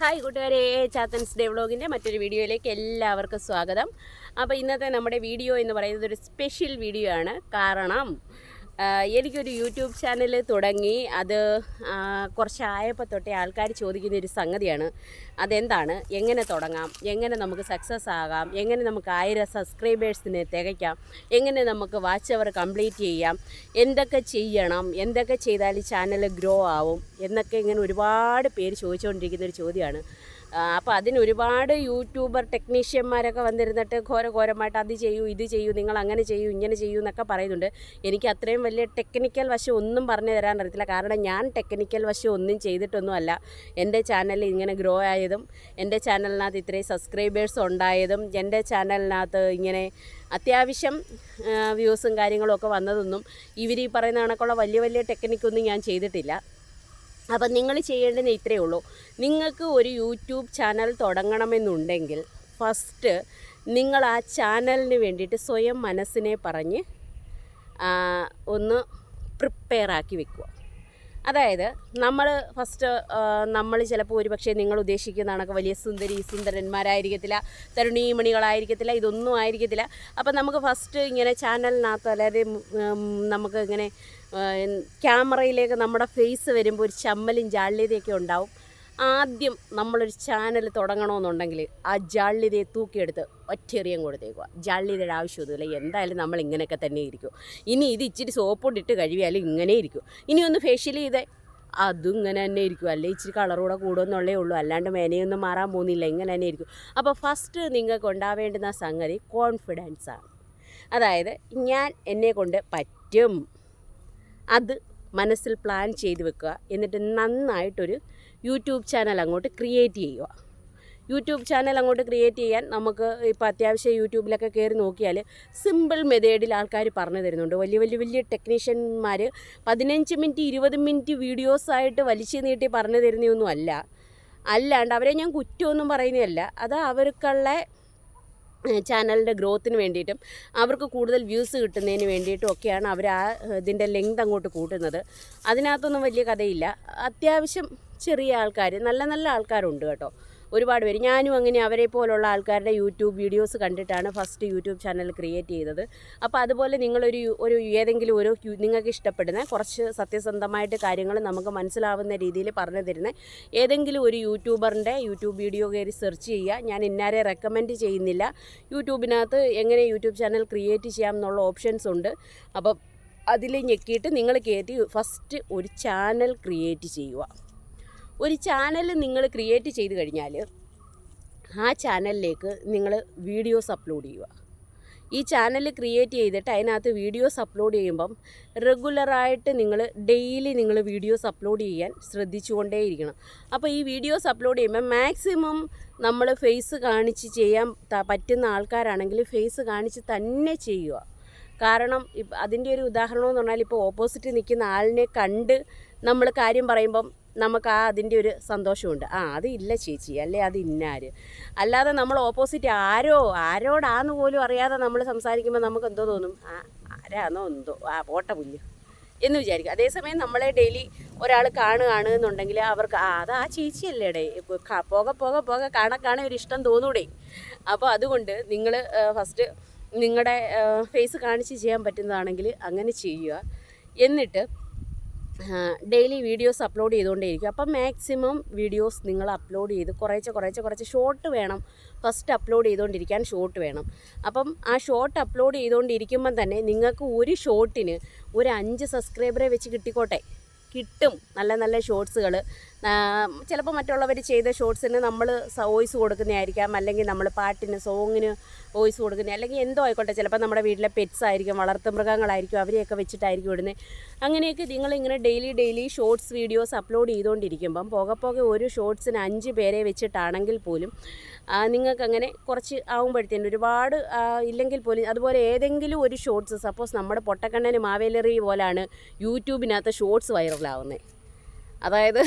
Hi കൂട്ടുകാരെ ചാത്തൻസ് day വ്ളോഗിന്റെ മറ്റൊരു വീഡിയോയിലേക്ക് എല്ലാവർക്കും സ്വാഗതം. അപ്പോൾ ഇന്നത്തെ നമ്മുടെ വീഡിയോ എന്ന് പറയുന്നത് ഒരു സ്പെഷ്യൽ വീഡിയോ ആണ്. കാരണം എനിക്കൊരു യൂട്യൂബ് ചാനൽ തുടങ്ങി. അത് കുറച്ചായപ്പോൾ തൊട്ടേ ആൾക്കാർ ചോദിക്കുന്ന ഒരു സംഗതിയാണ്. അതെന്താണ്? എങ്ങനെ തുടങ്ങാം? എങ്ങനെ നമുക്ക് സക്സസ് ആകാം? എങ്ങനെ നമുക്ക് ആയിരം സബ്സ്ക്രൈബേഴ്സിനെ തികയ്ക്കാം? എങ്ങനെ നമുക്ക് വാച്ച് അവർ കംപ്ലീറ്റ് ചെയ്യാം? എന്തൊക്കെ ചെയ്യണം? എന്തൊക്കെ ചെയ്താൽ ചാനൽ ഗ്രോ ആവും? എന്നൊക്കെ ഇങ്ങനെ ഒരുപാട് പേര് ചോദിച്ചുകൊണ്ടിരിക്കുന്ന ഒരു ചോദ്യമാണ്. അപ്പോൾ അതിന് ഒരുപാട് യൂട്യൂബർ ടെക്നീഷ്യന്മാരൊക്കെ വന്നിരുന്നിട്ട് ഘോര ഘോരമായിട്ട് അത് ചെയ്യൂ ഇത് ചെയ്യൂ നിങ്ങൾ അങ്ങനെ ചെയ്യൂ ഇങ്ങനെ ചെയ്യൂ എന്നൊക്കെ പറയുന്നുണ്ട്. എനിക്ക് അത്രയും വലിയ ടെക്നിക്കൽ വശം ഒന്നും പറഞ്ഞു തരാൻ അറിയത്തില്ല. കാരണം ഞാൻ ടെക്നിക്കൽ വശം ഒന്നും ചെയ്തിട്ടൊന്നുമല്ല. എന്റെ ചാനൽ ഇങ്ങനെ ഗ്രോ ആയതും എന്റെ ചാനലിനകത്ത് ഇത്രയും സബ്സ്ക്രൈബേഴ്സ് ഉണ്ടായതും എന്റെ ചാനലിനകത്ത് ഇങ്ങനെ അത്യാവശ്യം വ്യൂസും കാര്യങ്ങളും ഒക്കെ വന്നതൊന്നും ഇവർ ഈ പറയുന്ന കണക്കുള്ള വലിയ വലിയ ടെക്നിക്കൊന്നും ഞാൻ ചെയ്തിട്ടില്ല. അപ്പം നിങ്ങൾ ചെയ്യേണ്ടത് ഇത്രയേ ഉള്ളൂ. നിങ്ങൾക്ക് ഒരു യൂട്യൂബ് ചാനൽ തുടങ്ങണമെന്നുണ്ടെങ്കിൽ ഫസ്റ്റ് നിങ്ങൾ ആ ചാനലിന് വേണ്ടിയിട്ട് സ്വയം മനസ്സിനെ പറഞ്ഞ് ഒന്ന് പ്രിപ്പയർ ആക്കി വെക്കുക. അതായത് നമ്മൾ ഫസ്റ്റ് നമ്മൾ ചിലപ്പോൾ ഒരു പക്ഷേ നിങ്ങൾ ഉദ്ദേശിക്കുന്ന കണക്ക് വലിയ സുന്ദരി സുന്ദരന്മാരായിരിക്കത്തില്ല തരുണീമണികളായിരിക്കത്തില്ല ഇതൊന്നും ആയിരിക്കത്തില്ല. അപ്പം നമുക്ക് ഫസ്റ്റ് ഇങ്ങനെ ചാനലിനകത്ത് ഉം, നമുക്ക് ഇങ്ങനെ ക്യാമറയിലേക്ക് നമ്മുടെ ഫേസ് വരുമ്പോൾ ഒരു ചമ്മലും ജാള്യതയൊക്കെ ഉണ്ടാവും. ആദ്യം നമ്മളൊരു ചാനൽ തുടങ്ങണമെന്നുണ്ടെങ്കിൽ ആ ജാള്യതയെ തൂക്കിയെടുത്ത് ഒറ്റയെറിയം കൊടുത്തേക്കുക. ജാള്യതയുടെ ആവശ്യമൊന്നുമില്ല. എന്തായാലും നമ്മൾ ഇങ്ങനെയൊക്കെ തന്നെ ഇരിക്കും. ഇനി ഇത് ഇച്ചിരി സോപ്പൊണ്ടിട്ട് കഴിവിയാലും ഇങ്ങനെ ഇരിക്കും. ഇനി ഒന്ന് ഫേഷ്യൽ ചെയ്തേ. അതും ഇങ്ങനെ തന്നെ ഇരിക്കും. അല്ലെ? ഇച്ചിരി കളറൂടെ കൂടുമെന്നുള്ളേ ഉള്ളൂ. അല്ലാണ്ട് മേനയൊന്നും മാറാൻ പോകുന്നില്ല. ഇങ്ങനെ തന്നെ ഇരിക്കും. അപ്പോൾ ഫസ്റ്റ് നിങ്ങൾക്ക് ഉണ്ടാവേണ്ടുന്ന സംഗതി കോൺഫിഡൻസാണ് അതായത് ഞാൻ എന്നെ കൊണ്ട് പറ്റും. അത് മനസ്സിൽ പ്ലാൻ ചെയ്ത് വെക്കുക. എന്നിട്ട് നന്നായിട്ടൊരു യൂട്യൂബ് ചാനൽ അങ്ങോട്ട് ക്രിയേറ്റ് ചെയ്യുക. യൂട്യൂബ് ചാനൽ അങ്ങോട്ട് ക്രിയേറ്റ് ചെയ്യാൻ നമുക്ക് ഇപ്പോൾ അത്യാവശ്യം യൂട്യൂബിലൊക്കെ കയറി നോക്കിയാൽ സിമ്പിൾ മെത്തേഡിൽ ആൾക്കാർ പറഞ്ഞു തരുന്നുണ്ട്. വലിയ വലിയ വലിയ ടെക്നീഷ്യന്മാർ പതിനഞ്ച് മിനിറ്റ് ഇരുപത് മിനിറ്റ് വീഡിയോസായിട്ട് വലിച്ചു നീട്ടി പറഞ്ഞു തരുന്നതൊന്നും അല്ല. അല്ലാണ്ട് അവരെ ഞാൻ കുറ്റമൊന്നും പറയുന്നതല്ല. അത് അവർക്കുള്ള ചാനലിന്റെ ഗ്രോത്തിന് വേണ്ടിയിട്ടും അവർക്ക് കൂടുതൽ വ്യൂസ് കിട്ടുന്നതിന് വേണ്ടിയിട്ടും ഒക്കെയാണ് അവർ ആ ഇതിന്റെ ലെങ്ത് അങ്ങോട്ട് കൂട്ടുന്നത്. അതിനകത്തൊന്നും വലിയ കഥയില്ല. അത്യാവശ്യം ചെറിയ ആൾക്കാർ നല്ല നല്ല ആൾക്കാരുണ്ട് കേട്ടോ. ഒരുപാട് പേര്. ഞാനും അങ്ങനെ അവരെ പോലുള്ള ആൾക്കാരുടെ യൂട്യൂബ് വീഡിയോസ് കണ്ടിട്ടാണ് ഫസ്റ്റ് യൂട്യൂബ് ചാനൽ ക്രിയേറ്റ് ചെയ്തത്. അപ്പോൾ അതുപോലെ നിങ്ങളൊരു ഒരു ഏതെങ്കിലും ഒരു നിങ്ങൾക്ക് ഇഷ്ടപ്പെടുന്ന കുറച്ച് സത്യസന്ധമായിട്ട് കാര്യങ്ങൾ നമുക്ക് മനസ്സിലാവുന്ന രീതിയിൽ പറഞ്ഞു തരുന്ന ഏതെങ്കിലും ഒരു യൂട്യൂബറിന്റെ യൂട്യൂബ് വീഡിയോ കയറി സെർച്ച് ചെയ്യുക. ഞാൻ ഇന്നാരെ റെക്കമെൻഡ് ചെയ്യുന്നില്ല. യൂട്യൂബിനകത്ത് എങ്ങനെ യൂട്യൂബ് ചാനൽ ക്രിയേറ്റ് ചെയ്യാം എന്നുള്ള ഓപ്ഷൻസ് ഉണ്ട്. അപ്പം അതിൽ ഞെക്കിയിട്ട് നിങ്ങൾ കയറ്റി ഫസ്റ്റ് ഒരു ചാനൽ ക്രിയേറ്റ് ചെയ്യുക. ഒരു ചാനൽ നിങ്ങൾ ക്രിയേറ്റ് ചെയ്ത് കഴിഞ്ഞാൽ ആ ചാനലിലേക്ക് നിങ്ങൾ വീഡിയോസ് അപ്ലോഡ് ചെയ്യുക. ഈ ചാനൽ ക്രിയേറ്റ് ചെയ്തിട്ട് അതിനകത്ത് വീഡിയോസ് അപ്ലോഡ് ചെയ്യുമ്പം റെഗുലറായിട്ട് നിങ്ങൾ ഡെയിലി നിങ്ങൾ വീഡിയോസ് അപ്ലോഡ് ചെയ്യാൻ ശ്രദ്ധിച്ചുകൊണ്ടേയിരിക്കണം. അപ്പോൾ ഈ വീഡിയോസ് അപ്ലോഡ് ചെയ്യുമ്പോൾ മാക്സിമം നമ്മൾ ഫേസ് കാണിച്ച് ചെയ്യാൻ പറ്റുന്ന ആൾക്കാരാണെങ്കിൽ ഫേസ് കാണിച്ച് തന്നെ ചെയ്യുക. കാരണം അതിന്റെ ഒരു ഉദാഹരണം എന്ന് പറഞ്ഞാൽ ഇപ്പോൾ ഓപ്പോസിറ്റ് നിൽക്കുന്ന ആളിനെ കണ്ട് നമ്മൾ കാര്യം പറയുമ്പം നമുക്ക് ആ അതിന്റെ ഒരു സന്തോഷമുണ്ട്. ആ അതില്ല ചേച്ചി. അല്ലേ അത് ഇന്നാര്? അല്ലാതെ നമ്മൾ ഓപ്പോസിറ്റ് ആരോ ആരോടാന്ന് പോലും അറിയാതെ നമ്മൾ സംസാരിക്കുമ്പോൾ നമുക്ക് എന്തോ തോന്നും. ആ ആരാന്നോ എന്തോ. ആ പോട്ട പുല്ല് എന്ന് വിചാരിക്കും. അതേസമയം നമ്മളെ ഡെയിലി ഒരാൾ കാണുകയാണ് എന്നുണ്ടെങ്കിൽ അവർക്ക് ആ അത് ആ ചേച്ചിയല്ലേ പോകെ പോക പോക പോക കാണാൻ കാണാൻ ഒരു ഇഷ്ടം തോന്നൂടെ. അപ്പോൾ അതുകൊണ്ട് നിങ്ങൾ ഫസ്റ്റ് നിങ്ങളുടെ ഫേസ് കാണിച്ച് ചെയ്യാൻ പറ്റുന്നതാണെങ്കിൽ അങ്ങനെ ചെയ്യുക. എന്നിട്ട് ഡെയിലി വീഡിയോസ് അപ്ലോഡ് ചെയ്തുകൊണ്ടേയിരിക്കും. അപ്പം മാക്സിമം വീഡിയോസ് നിങ്ങൾ അപ്ലോഡ് ചെയ്ത് കുറേശ്ശെ കുറേശ്ശെ കുറച്ച് ഷോർട്ട് വേണം. ഫസ്റ്റ് അപ്ലോഡ് ചെയ്തുകൊണ്ടിരിക്കാൻ ഷോർട്ട് വേണം. അപ്പം ആ ഷോർട്ട് അപ്ലോഡ് ചെയ്തുകൊണ്ടിരിക്കുമ്പം തന്നെ നിങ്ങൾക്ക് ഒരു ഷോർട്ടിന് ഒരു അഞ്ച് സബ്സ്ക്രൈബറെ വെച്ച് കിട്ടിക്കോട്ടെ. കിട്ടും നല്ല നല്ല ഷോർട്സുകൾ. ചിലപ്പോൾ മറ്റുള്ളവർ ചെയ്ത ഷോർട്സിന് നമ്മൾ വോയിസ് കൊടുക്കുന്നതായിരിക്കാം. അല്ലെങ്കിൽ നമ്മൾ പാട്ടിന് സോങ്ങിന് വോയിസ് കൊടുക്കുന്നത് അല്ലെങ്കിൽ എന്തോ ആയിക്കോട്ടെ. ചിലപ്പോൾ നമ്മുടെ വീട്ടിലെ പെറ്റ്സ് ആയിരിക്കും വളർത്തു മൃഗങ്ങളായിരിക്കും അവരെയൊക്കെ വെച്ചിട്ടായിരിക്കും ഇടുന്നത് അങ്ങനെയൊക്കെ നിങ്ങളിങ്ങനെ daily daily shorts videos upload ചെയ്തുകൊണ്ടിരിക്കുമ്പം പോകെ പോകെ ഒരു ഷോർട്സിന് അഞ്ച് പേരെ വെച്ചിട്ടാണെങ്കിൽ പോലും ആ, നിങ്ങൾക്കങ്ങനെ കുറച്ച് ആകുമ്പോഴത്തേനും ഒരുപാട് ഇല്ലെങ്കിൽ പോലും അതുപോലെ ഏതെങ്കിലും ഒരു ഷോർട്സ് സപ്പോസ് നമ്മുടെ പൊട്ടക്കണ്ണന് മാവേലറി പോലാണ് യൂട്യൂബിനകത്ത് ഷോർട്സ് വൈറലാവുന്നത് അതായത്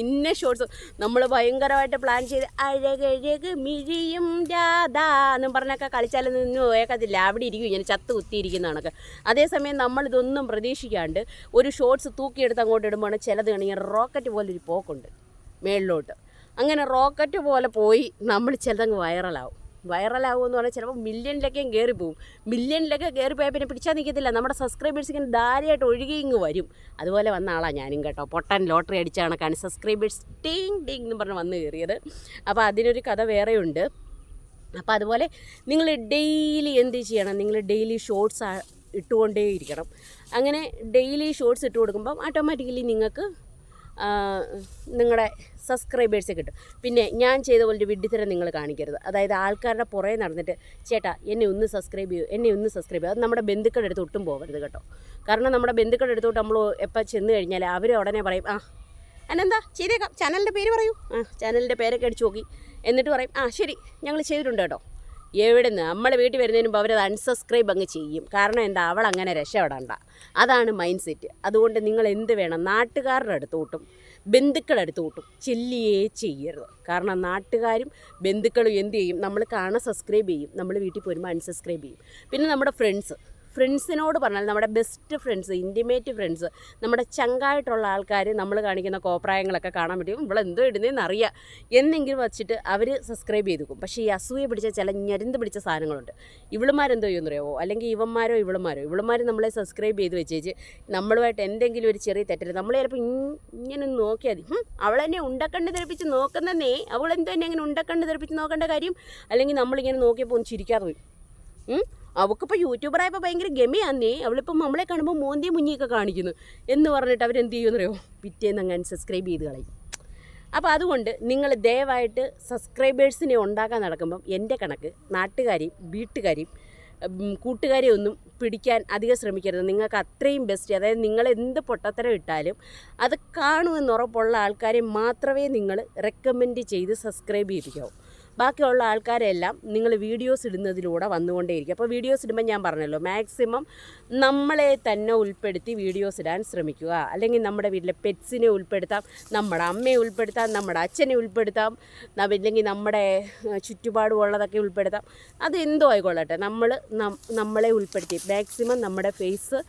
ഇന്ന ഷോർട്സ് നമ്മൾ ഭയങ്കരമായിട്ട് പ്ലാൻ ചെയ്ത് അഴകഴക് മിഴിയും രാധാ എന്നും പറഞ്ഞൊക്കെ കളിച്ചാലൊന്നും ഒന്നും ഏക്കത്തില്ല അവിടെ ഇരിക്കും ഇങ്ങനെ ചത്ത് കുത്തിയിരിക്കുന്ന കണക്ക്. അതേസമയം നമ്മളിതൊന്നും പ്രതീക്ഷിക്കാണ്ട് ഒരു ഷോർട്സ് തൂക്കിയെടുത്ത് അങ്ങോട്ട് ഇടുമ്പോൾ ചിലത് ഇങ്ങനെ റോക്കറ്റ് പോലൊരു പോക്കുണ്ട് മേളിലോട്ട്. അങ്ങനെ റോക്കറ്റ് പോലെ പോയി നമ്മൾ ചിലതങ്ങ് വൈറലാവും. വൈറലാവും എന്ന് പറഞ്ഞാൽ ചിലപ്പോൾ മില്യണിലൊക്കെയും കയറി പോകും മില്യണിലൊക്കെ കയറി പോയാൽ പിന്നെ പിടിച്ചാൽ നിൽക്കത്തില്ല നമ്മുടെ സബ്സ്ക്രൈബേഴ്സ് ഇങ്ങനെ ധാരയായിട്ട് ഒഴുകി ഇങ്ങ് വരും. അതുപോലെ വന്ന ആളാണ് ഞാനും കേട്ടോ. പൊട്ടൻ ലോട്ടറി അടിച്ച കണക്കാണ് സബ്സ്ക്രൈബേഴ്സ് ടീങ് ടീങ് എന്ന് പറഞ്ഞ് വന്ന് കയറിയത്. അപ്പോൾ അതിനൊരു കഥ വേറെയുണ്ട്. അപ്പോൾ അതുപോലെ നിങ്ങൾ ഡെയിലി എന്ത് ചെയ്യണം? നിങ്ങൾ ഡെയിലി ഷോർട്സ് ഇട്ടുകൊണ്ടേ ഇരിക്കണം. അങ്ങനെ ഡെയിലി ഷോർട്സ് ഇട്ട് കൊടുക്കുമ്പം ഓട്ടോമാറ്റിക്കലി നിങ്ങൾക്ക് നിങ്ങളുടെ സബ്സ്ക്രൈബേഴ്സ് കിട്ടും. പിന്നെ ഞാൻ ചെയ്ത പോലൊരു വിഡ്ഢിത്തരം നിങ്ങൾ കാണിക്കരുത്. അതായത് ആൾക്കാരുടെ പുറകെ നടന്നിട്ട് ചേട്ടാ എന്നെ ഒന്ന് സബ്സ്ക്രൈബ് ചെയ്യൂ എന്നെ ഒന്ന് സബ്സ്ക്രൈബ് ചെയ്യൂ. അത് നമ്മുടെ ബന്ധുക്കളുടെ അടുത്ത് ഒട്ടും പോകരുത് കേട്ടോ. കാരണം നമ്മുടെ ബന്ധുക്കളുടെ അടുത്തോട്ട് നമ്മൾ എപ്പോൾ ചെന്ന് കഴിഞ്ഞാൽ അവർ ഉടനെ പറയും ആ അതിനെന്താ ചെയ്തേക്കാം. ചാനലിന്റെ പേര് പറയൂ. ആ ചാനലിന്റെ പേരൊക്കെ അടിച്ച് നോക്കി. എന്നിട്ട് പറയും ആ ശരി ഞങ്ങൾ ചെയ്തിട്ടുണ്ട് കേട്ടോ. എവിടെ നിന്ന് നമ്മൾ വീട്ടിൽ വരുന്നതിന് മുമ്പ് അവരത് അൺസബ്സ്ക്രൈബ് അങ്ങ് ചെയ്യും. കാരണം എന്താ? അവൾ അങ്ങനെ രക്ഷപ്പെടണ്ട. അതാണ് മൈൻഡ് സെറ്റ് അതുകൊണ്ട് നിങ്ങൾ എന്ത് വേണം? നാട്ടുകാരുടെ അടുത്തോട്ടും ബന്ധുക്കളുടെ അടുത്തോട്ടും ചെല്ലിയേ ചെയ്യരുത്. കാരണം നാട്ടുകാരും ബന്ധുക്കളും എന്ത് ചെയ്യും? നമ്മൾ കാണാൻ സബ്സ്ക്രൈബ് ചെയ്യും. നമ്മൾ വീട്ടിൽ പോരുമ്പോൾ അൺസബ്സ്ക്രൈബ് ചെയ്യും. പിന്നെ നമ്മുടെ ഫ്രണ്ട്സ് ഫ്രണ്ട്സിനോട് പറഞ്ഞാൽ നമ്മുടെ ബെസ്റ്റ് ഫ്രണ്ട്സ് ഇന്റിമേറ്റ് ഫ്രണ്ട്സ് നമ്മുടെ ചങ്കായിട്ടുള്ള ആൾക്കാർ നമ്മൾ കാണിക്കുന്ന കോപ്രായങ്ങളൊക്കെ കാണാൻ പറ്റും. എന്തോ ഇടുന്നതെന്ന് അറിയാം. എന്നെങ്കിലും വച്ചിട്ട് അവർ സബ്സ്ക്രൈബ് ചെയ്ത് വെക്കും പക്ഷേ ഈ അസൂയ പിടിച്ച ചില ഞെരുന്ന് പിടിച്ച സാധനങ്ങളുണ്ട്. ഇവളുമാരെന്തോ ചെയ്യുന്നറിയാവോ അല്ലെങ്കിൽ ഇവന്മാരോ ഇവളുമാരോ? ഇവളുമാർ നമ്മളെ സബ്സ്ക്രൈബ് ചെയ്ത് വെച്ചേച്ച് നമ്മളുമായിട്ട് എന്തെങ്കിലും ഒരു ചെറിയ തെറ്റരുത് നമ്മൾ ചിലപ്പോൾ ഇങ്ങനെ നോക്കിയാൽ മതി. അവളെന്നെ ഉണ്ടക്കണ്ണ് തെറിപ്പിച്ച് നോക്കുന്നതന്നേ അവളെന്തോ എന്നെ അങ്ങനെ ഉണ്ടക്കണ്ണ് തെറിപ്പിച്ച് നോക്കേണ്ട കാര്യം? അല്ലെങ്കിൽ നമ്മളിങ്ങനെ നോക്കിയപ്പോൾ ഒന്ന് ചിരിക്കാതെ പോയി? അവൾക്കിപ്പോൾ യൂട്യൂബറായപ്പോൾ ഭയങ്കര ഗമയാന്നേ. അവളിപ്പം നമ്മളെ കാണുമ്പോൾ മോന്തി മുന്നിയൊക്കെ കാണിക്കുന്നു. എന്ന് പറഞ്ഞിട്ട് അവരെന്ത് ചെയ്യുമെന്നറിയോ? പിറ്റേന്ന് അങ്ങ് സബ്സ്ക്രൈബ് ചെയ്ത് കളയും. അപ്പോൾ അതുകൊണ്ട് നിങ്ങൾ ദയവായിട്ട് സബ്സ്ക്രൈബേഴ്സിനെ ഉണ്ടാക്കാൻ നടക്കുമ്പം എന്റെ കണക്ക് നാട്ടുകാരെയും വീട്ടുകാരെയും കൂട്ടുകാരെ ഒന്നും പിടിക്കാൻ അധികം ശ്രമിക്കരുത്. നിങ്ങൾക്ക് അത്രയും ബെസ്റ്റ് അതായത് നിങ്ങൾ എന്ത് പൊട്ടത്തരം ഇട്ടാലും അത് കാണുമെന്ന് ഉറപ്പുള്ള ആൾക്കാരെ മാത്രമേ നിങ്ങൾ റെക്കമെൻഡ് ചെയ്ത് സബ്സ്ക്രൈബ് ചെയ്യിപ്പിക്കാവൂ. ബാക്കിയുള്ള ആൾക്കാരെല്ലാം നിങ്ങൾ വീഡിയോസ് ഇടുന്നതിലൂടെ വന്നുകൊണ്ടേയിരിക്കും. അപ്പോൾ വീഡിയോസ് ഇടുമ്പോൾ ഞാൻ പറഞ്ഞല്ലോ മാക്സിമം നമ്മളെ തന്നെ ഉൾപ്പെടുത്തി വീഡിയോസ് ഇടാൻ ശ്രമിക്കുക. അല്ലെങ്കിൽ നമ്മുടെ വീട്ടിലെ പെറ്റ്സിനെ ഉൾപ്പെടുത്താം നമ്മുടെ അമ്മയെ ഉൾപ്പെടുത്താം നമ്മുടെ അച്ഛനെ ഉൾപ്പെടുത്താം ഇല്ലെങ്കിൽ നമ്മുടെ ചുറ്റുപാടുമുള്ളതൊക്കെ ഉൾപ്പെടുത്താം. അത് എന്തോ ആയിക്കൊള്ളട്ടെ നമ്മൾ നമ്മളെ ഉൾപ്പെടുത്തി മാക്സിമം നമ്മുടെ ഫേസ്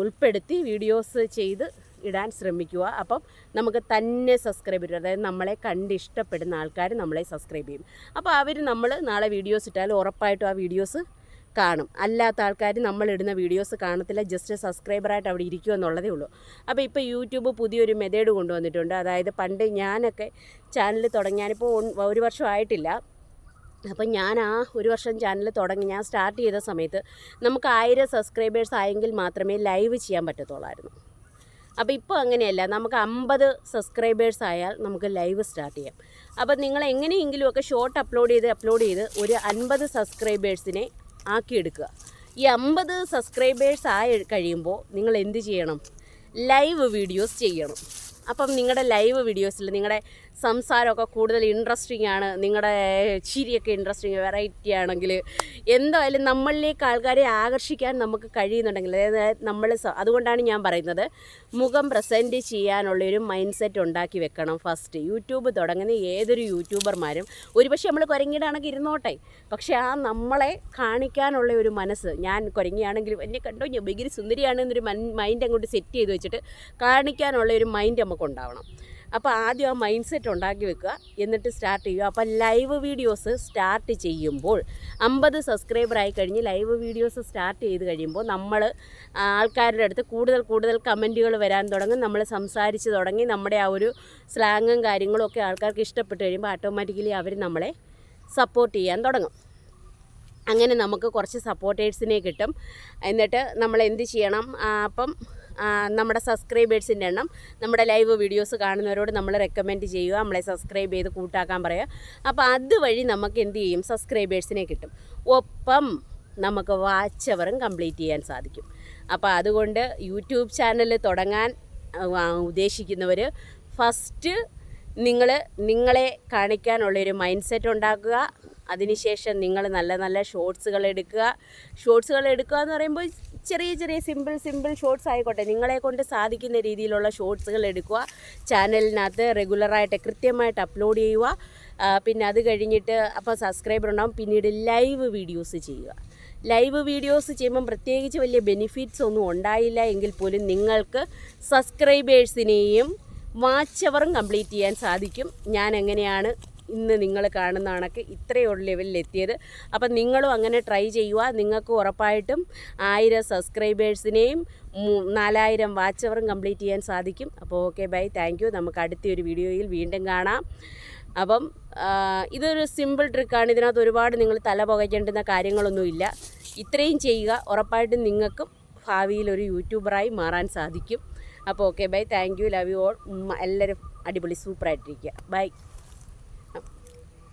ഉൾപ്പെടുത്തി വീഡിയോസ് ചെയ്ത് ഇടാൻ ശ്രമിക്കുക. അപ്പം നമുക്ക് തന്നെ സബ്സ്ക്രൈബ് ചെയ്യും. അതായത് നമ്മളെ കണ്ട് ഇഷ്ടപ്പെടുന്ന ആൾക്കാർ നമ്മളെ സബ്സ്ക്രൈബ് ചെയ്യും. അപ്പോൾ അവർ നമ്മൾ നാളെ വീഡിയോസ് ഇട്ടാൽ ഉറപ്പായിട്ടും ആ വീഡിയോസ് കാണും. അല്ലാത്ത ആൾക്കാർ നമ്മളിടുന്ന വീഡിയോസ് കാണത്തില്ല. ജസ്റ്റ് സബ്സ്ക്രൈബറായിട്ട് അവിടെ ഇരിക്കുക എന്നുള്ളതേ ഉള്ളൂ. അപ്പോൾ ഇപ്പോൾ യൂട്യൂബ് പുതിയൊരു മെത്തേഡ് കൊണ്ടുവന്നിട്ടുണ്ട്. അതായത് പണ്ട് ഞാനൊക്കെ ചാനൽ തുടങ്ങിയാനിപ്പോൾ ഒരു വർഷമായിട്ടില്ല അപ്പം ഞാൻ ആ ഒരു വർഷം ചാനൽ തുടങ്ങി ഞാൻ സ്റ്റാർട്ട് ചെയ്ത സമയത്ത് നമുക്ക് ആയിരം സബ്സ്ക്രൈബേഴ്സ് ആയെങ്കിൽ മാത്രമേ ലൈവ് ചെയ്യാൻ പറ്റത്തുള്ളായിരുന്നു. അപ്പോൾ ഇപ്പോൾ അങ്ങനെയല്ല നമുക്ക് അമ്പത് സബ്സ്ക്രൈബേഴ്സ് ആയാൽ നമുക്ക് ലൈവ് സ്റ്റാർട്ട് ചെയ്യാം. അപ്പോൾ നിങ്ങൾ എങ്ങനെയെങ്കിലുമൊക്കെ ഷോർട്ട് അപ്ലോഡ് ചെയ്ത് അപ്ലോഡ് ചെയ്ത് ഒരു അൻപത് സബ്സ്ക്രൈബേഴ്സിനെ ആക്കിയെടുക്കുക. ഈ അമ്പത് സബ്സ്ക്രൈബേഴ്സ് ആയി കഴിയുമ്പോൾ നിങ്ങൾ എന്ത് ചെയ്യണം? ലൈവ് വീഡിയോസ് ചെയ്യണം. അപ്പം നിങ്ങളുടെ ലൈവ് വീഡിയോസിൽ നിങ്ങളുടെ സംസാരമൊക്കെ കൂടുതൽ ഇൻട്രസ്റ്റിംഗ് ആണ്. നിങ്ങളുടെ ചിരിയൊക്കെ ഇൻട്രസ്റ്റിംഗ് വെറൈറ്റി ആണെങ്കിൽ എന്തായാലും നമ്മളിലേക്ക് ആൾക്കാരെ ആകർഷിക്കാൻ നമുക്ക് കഴിയുന്നുണ്ടെങ്കിൽ അതായത് നമ്മൾ അതുകൊണ്ടാണ് ഞാൻ പറയുന്നത് മുഖം പ്രസന്റ് ചെയ്യാനുള്ളൊരു മൈൻഡ് സെറ്റ് ഉണ്ടാക്കി വെക്കണം ഫസ്റ്റ് യൂട്യൂബ് തുടങ്ങുന്ന ഏതൊരു യൂട്യൂബർമാരും ഒരുപക്ഷെ നമ്മൾ കുരങ്ങിയിടാണെങ്കിൽ ഇരുന്നോട്ടെ. പക്ഷേ ആ നമ്മളെ കാണിക്കാനുള്ള ഒരു മനസ്സ് ഞാൻ കുരങ്ങിയാണെങ്കിലും എന്നെ കണ്ടോ? ഞാൻ ഭയങ്കര സുന്ദരിയാണെന്നൊരു മൈൻഡ് അങ്ങോട്ട് സെറ്റ് ചെയ്ത് വെച്ചിട്ട് കാണിക്കാനുള്ള ഒരു മൈൻഡ് നമുക്ക് ഉണ്ടാവണം അപ്പോൾ ആദ്യം ആ മൈൻഡ് സെറ്റ് ഉണ്ടാക്കി വെക്കുക. എന്നിട്ട് സ്റ്റാർട്ട് ചെയ്യുക. അപ്പോൾ ലൈവ് വീഡിയോസ് സ്റ്റാർട്ട് ചെയ്യുമ്പോൾ അമ്പത് സബ്സ്ക്രൈബർ ആയി കഴിഞ്ഞ് ലൈവ് വീഡിയോസ് സ്റ്റാർട്ട് ചെയ്ത് കഴിയുമ്പോൾ നമ്മൾ ആൾക്കാരുടെ അടുത്ത് കൂടുതൽ കൂടുതൽ കമന്റുകൾ വരാൻ തുടങ്ങും. നമ്മൾ സംസാരിച്ച് തുടങ്ങി നമ്മുടെ ആ ഒരു സ്ലാങ്ങും കാര്യങ്ങളും ഒക്കെ ആൾക്കാർക്ക് ഇഷ്ടപ്പെട്ട് കഴിയുമ്പോൾ ഓട്ടോമാറ്റിക്കലി അവർ നമ്മളെ സപ്പോർട്ട് ചെയ്യാൻ തുടങ്ങും. അങ്ങനെ നമുക്ക് കുറച്ച് സപ്പോർട്ടേഴ്സിനെ കിട്ടും. എന്നിട്ട് നമ്മൾ എന്ത് ചെയ്യണം? അപ്പം നമ്മുടെ സബ്സ്ക്രൈബേഴ്സിന്റെ എണ്ണം നമ്മുടെ ലൈവ് വീഡിയോസ് കാണുന്നവരോട് നമ്മൾ റെക്കമെൻഡ് ചെയ്യുക നമ്മളെ സബ്സ്ക്രൈബ് ചെയ്ത് കൂട്ടാക്കാൻ പറയുക. അപ്പോൾ അതുവഴി നമുക്ക് എന്ത് ചെയ്യും? സബ്സ്ക്രൈബേഴ്സിനെ കിട്ടും. ഒപ്പം നമുക്ക് വാച്ച് അവറും കംപ്ലീറ്റ് ചെയ്യാൻ സാധിക്കും. അപ്പോൾ അതുകൊണ്ട് യൂട്യൂബ് ചാനൽ തുടങ്ങാൻ ഉദ്ദേശിക്കുന്നവർ ഫസ്റ്റ് നിങ്ങൾ നിങ്ങളെ കാണിക്കാനുള്ളൊരു മൈൻഡ് സെറ്റ് ഉണ്ടാക്കുക അതിനുശേഷം നിങ്ങൾ നല്ല നല്ല ഷോർട്സുകൾ എടുക്കുക. ഷോർട്സുകൾ എടുക്കുക എന്ന് പറയുമ്പോൾ ചെറിയ ചെറിയ സിമ്പിൾ സിമ്പിൾ ഷോർട്സ് ആയിക്കോട്ടെ. നിങ്ങളെ കൊണ്ട് സാധിക്കുന്ന രീതിയിലുള്ള ഷോർട്സുകൾ എടുക്കുക. ചാനലിനകത്ത് റെഗുലറായിട്ട് കൃത്യമായിട്ട് അപ്ലോഡ് ചെയ്യുക. പിന്നെ അത് കഴിഞ്ഞിട്ട് അപ്പോൾ സബ്സ്ക്രൈബർ ഉണ്ടാവും. പിന്നീട് ലൈവ് വീഡിയോസ് ചെയ്യുക. ലൈവ് വീഡിയോസ് ചെയ്യുമ്പം പ്രത്യേകിച്ച് വലിയ ബെനിഫിറ്റ്സ് ഒന്നും ഉണ്ടായില്ല. എങ്കിൽ പോലും നിങ്ങൾക്ക് സബ്സ്ക്രൈബേഴ്സിനെയും വാച്ച് അവറും കംപ്ലീറ്റ് ചെയ്യാൻ സാധിക്കും. ഞാൻ എങ്ങനെയാണ് ഇന്ന് നിങ്ങൾ കാണുന്ന കണക്ക് ലെവലിൽ എത്തിയത് അപ്പം നിങ്ങളും അങ്ങനെ ട്രൈ ചെയ്യുക. നിങ്ങൾക്ക് ഉറപ്പായിട്ടും ആയിരം സബ്സ്ക്രൈബേഴ്സിനെയും നാലായിരം വാച്ച് അവറും കംപ്ലീറ്റ് ചെയ്യാൻ സാധിക്കും. അപ്പോൾ ഓക്കെ ബൈ താങ്ക് നമുക്ക് അടുത്തൊരു വീഡിയോയിൽ വീണ്ടും കാണാം. അപ്പം ഇതൊരു സിമ്പിൾ ട്രിക്കാണ് ഇതിനകത്ത് ഒരുപാട് നിങ്ങൾ തല പുകയ്ക്കേണ്ടുന്ന കാര്യങ്ങളൊന്നുമില്ല ഇത്രയും ചെയ്യുക. ഉറപ്പായിട്ടും നിങ്ങൾക്കും ഭാവിയിൽ ഒരു യൂട്യൂബറായി മാറാൻ സാധിക്കും. അപ്പോൾ okay bye thank you love you all എല്ലാവരും അടിപൊളി സൂപ്പറായിട്ടിരിക്കുക ബൈ